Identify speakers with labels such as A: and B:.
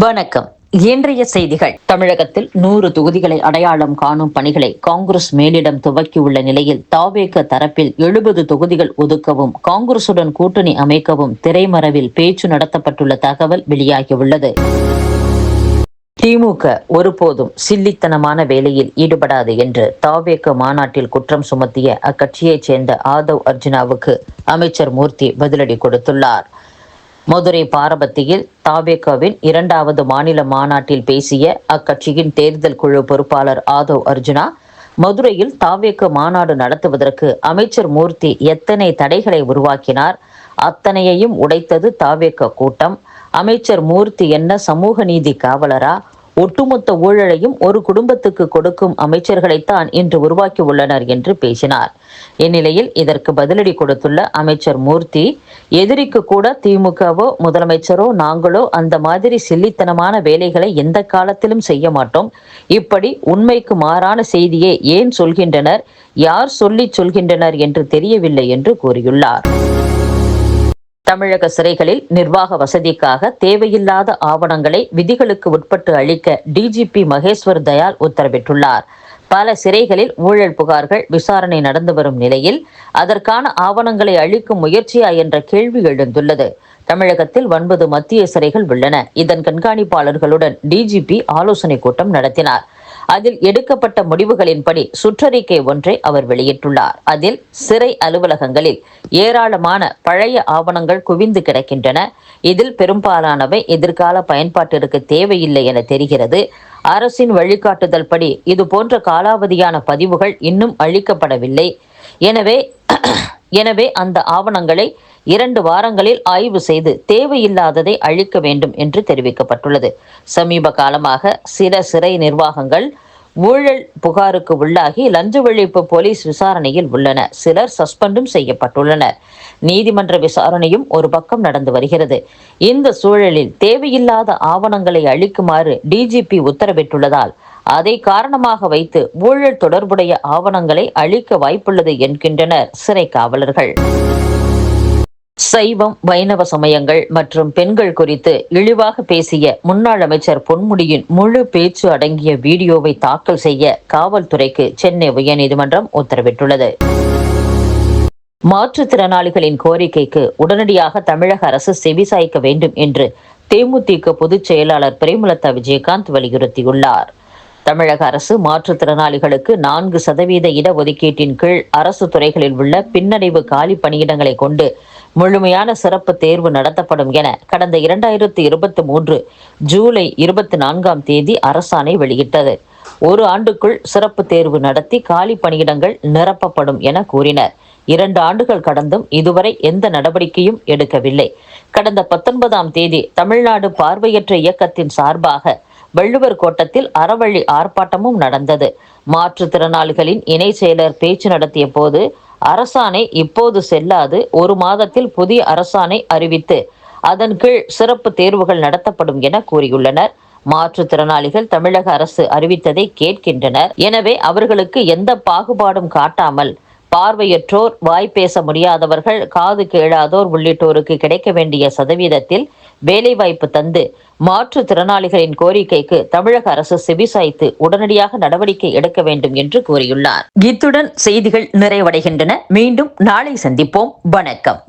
A: வணக்கம். இன்றைய செய்திகள். தமிழகத்தில் நூறு தொகுதிகளை அடையாளம் காணும் பணிகளை காங்கிரஸ் மேலிடம் துவக்கியுள்ள நிலையில் தாவேக தரப்பில் எழுபது தொகுதிகள் ஒதுக்கவும் காங்கிரசுடன் கூட்டணி அமைக்கவும் திரைமறைவில் பேச்சு நடத்தப்பட்டுள்ள தகவல் வெளியாகியுள்ளது. திமுக ஒருபோதும் சில்லித்தனமான வேலையில் ஈடுபடாது என்று தாவேக மாநாட்டில் குற்றம் சுமத்திய அக்கட்சியைச் சேர்ந்த ஆதவ் அர்ஜுனாவுக்கு அமைச்சர் மூர்த்தி பதிலடி கொடுத்துள்ளார். மதுரை பாரபத்தியில் தாபேகாவின் இரண்டாவது மாநில மாநாட்டில் பேசிய அக்கட்சியின் தேர்தல் குழு பொறுப்பாளர் ஆதவ் அர்ஜுனா மதுரையில் தாவேக்க மாநாடு நடத்துவதற்கு அமைச்சர் மூர்த்தி எத்தனை தடைகளை உருவாக்கினார் அத்தனையையும் உடைத்தது தாவேக கூட்டம். அமைச்சர் மூர்த்தி என்ன சமூக நீதி காவலரா ஒட்டுமொத்த ஊழலையும் ஒரு குடும்பத்துக்கு கொடுக்கும் அமைச்சர்களைத்தான் இன்று உருவாக்கி உள்ளனர் என்று பேசினார். இந்நிலையில் இதற்கு பதிலடி கொடுத்துள்ள அமைச்சர் மூர்த்தி எதிரிக்கு கூட திமுகவோ முதலமைச்சரோ நாங்களோ அந்த மாதிரி சில்லித்தனமான வேலைகளை எந்த காலத்திலும் செய்ய மாட்டோம். இப்படி உண்மைக்கு மாறான செய்தியை ஏன் சொல்கின்றனர் யார் சொல்லி சொல்கின்றனர் என்று தெரியவில்லை என்று கூறியுள்ளார். தமிழக சிறைகளில் நிர்வாக வசதிக்காக தேவையில்லாத ஆவணங்களை விதிகளுக்கு உட்பட்டு அளிக்க டிஜிபி மகேஸ்வர் தயால் உத்தரவிட்டுள்ளார். பல சிறைகளில் ஊழல் புகார்கள் விசாரணை நடந்து வரும் நிலையில் அதற்கான ஆவணங்களை அளிக்கும் முயற்சியா என்ற கேள்வி எழுந்துள்ளது. தமிழகத்தில் ஒன்பது மத்திய சிறைகள் உள்ளன. இதன் கண்காணிப்பாளர்களுடன் டிஜிபி ஆலோசனை கூட்டம் நடத்தினார். அதில் எடுக்கப்பட்ட முடிவுகளின்படி சுற்றறிக்கை ஒன்றை அவர் வெளியிட்டுள்ளார். அதில் சிறை அலுவலகங்களில் ஏராளமான பழைய ஆவணங்கள் குவிந்து கிடக்கின்றன. இதில் பெரும்பாலானவை எதிர்கால பயன்பாட்டிற்கு தேவையில்லை என தெரிகிறது. அரசின் வழிகாட்டுதல் படி இது போன்ற காலாவதியான பதிவுகள் இன்னும் அழிக்கப்படவில்லை. எனவே எனவே அந்த ஆவணங்களை இரண்டு வாரங்களில் ஆய்வு செய்து தேவையில்லாததை அழிக்க வேண்டும் என்று தெரிவிக்கப்பட்டுள்ளது. சமீப காலமாக சில சிறை நிர்வாகங்கள் ஊழல் புகாருக்கு உள்ளாகி லஞ்ச ஒழிப்பு போலீஸ் விசாரணையில் உள்ளன. சிலர் சஸ்பெண்டும் செய்யப்பட்டுள்ளனர். நீதிமன்ற விசாரணையும் ஒரு பக்கம் நடந்து வருகிறது. இந்த சூழலில் தேவையில்லாத ஆவணங்களை அளிக்குமாறு டிஜிபி உத்தரவிட்டுள்ளதால் அதை காரணமாக வைத்து ஊழல் தொடர்புடைய ஆவணங்களை அளிக்க வாய்ப்புள்ளது என்கின்றனர் சிறை காவலர்கள். சைவம் வைணவ சமயங்கள் மற்றும் பெண்கள் குறித்து இழிவாக பேசிய முன்னாள் அமைச்சர் பொன்முடியின் முழு பேச்சு அடங்கிய வீடியோவை தாக்கல் செய்ய காவல்துறைக்கு சென்னை உயர்நீதிமன்றம் உத்தரவிட்டுள்ளது. மாற்றுத்திறனாளிகளின் கோரிக்கைக்கு உடனடியாக தமிழக அரசு செவிசாய்க்க வேண்டும் என்று தேமுதிக பொதுச் செயலாளர் பிரேமலதா விஜயகாந்த் வலியுறுத்தியுள்ளார். தமிழக அரசு மாற்றுத்திறனாளிகளுக்கு நான்கு சதவீத இடஒதுக்கீட்டின் கீழ் அரசு துறைகளில் உள்ள பின்னடைவு காலி பணியிடங்களை கொண்டு முழுமையான சிறப்பு தேர்வு நடத்தப்படும் என கடந்த இரண்டாயிரத்தி இருபத்தி மூன்று ஜூலை இருபத்தி நான்காம் தேதி அரசாணை வெளியிட்டது. ஒரு ஆண்டுக்குள் சிறப்பு தேர்வு நடத்தி காலி பணியிடங்கள் நிரப்பப்படும் என கூறினர். இரண்டு ஆண்டுகள் கடந்தும் இதுவரை எந்த நடவடிக்கையும் எடுக்கவில்லை. கடந்த பத்தொன்பதாம் தேதி தமிழ்நாடு பார்வையற்ற இயக்கத்தின் சார்பாக வள்ளுவர் கோட்டத்தில் அறவழி ஆர்ப்பாட்டமும் நடந்தது. மாற்றுத்திறனாளிகளின் இணை செயலர் பேச்சு நடத்திய போது அரசாணை இப்போது செல்லாது. ஒரு மாதத்தில் புதிய அரசாணை அறிவித்து அதன் கீழ் சிறப்பு தேர்வுகள் நடத்தப்படும் என கூறியுள்ளனர். மாற்றுத்திறனாளிகள் தமிழக அரசு அறிவித்ததை கேட்கின்றனர். எனவே அவர்களுக்கு எந்த பாகுபாடும் காட்டாமல் பார்வையற்றோர் வாய் பேச முடியாதவர்கள் காது கேளாதோர் உள்ளிட்டோருக்கு கிடைக்க வேண்டிய சதவீதத்தில் வேலைவாய்ப்பு தந்து மாற்றுத்திறனாளிகளின் கோரிக்கைக்கு தமிழக அரசு செவிசாய்த்து உடனடியாக நடவடிக்கை எடுக்க வேண்டும் என்று கூறியுள்ளார். இத்துடன் செய்திகள் நிறைவடைகின்றன. மீண்டும் நாளை சந்திப்போம். வணக்கம்.